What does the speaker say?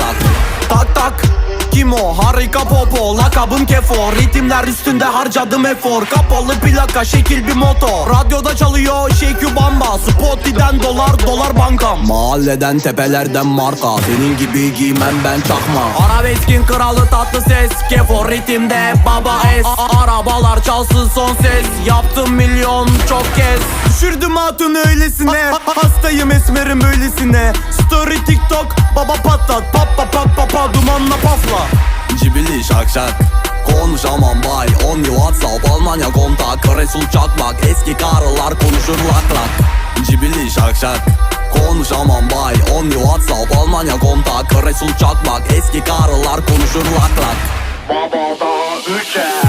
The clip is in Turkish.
lak Tak tak. Kim o? Harika popo. Lakabım kefo Ritimler üstünde harcadım efor. Kapalı plaka şekil bir motor. Radyoda çalıyor Şekü Bamba. Spotify'den dolar dolar bankam. Mahalleden tepelerden marka. Senin gibi giymem ben çakma. Arabeskin kralı tatlı ses. Kefo ritimde baba es. Arabalar çalsın son ses. Yaptım milyon çok kez. Düşürdüm hatun öylesine. Hastayım esmerim böylesine. Story TikTok Baba patlat Pafla Cibili şak şak Konuşamam bay. On WhatsApp Almanya kontak. Resul çakmak. Eski karılar konuşur lak lak. Cibili şak şak Konuşamam bay. On WhatsApp Almanya kontak. Resul çakmak. Eski karılar konuşur lak lak. Babada üçe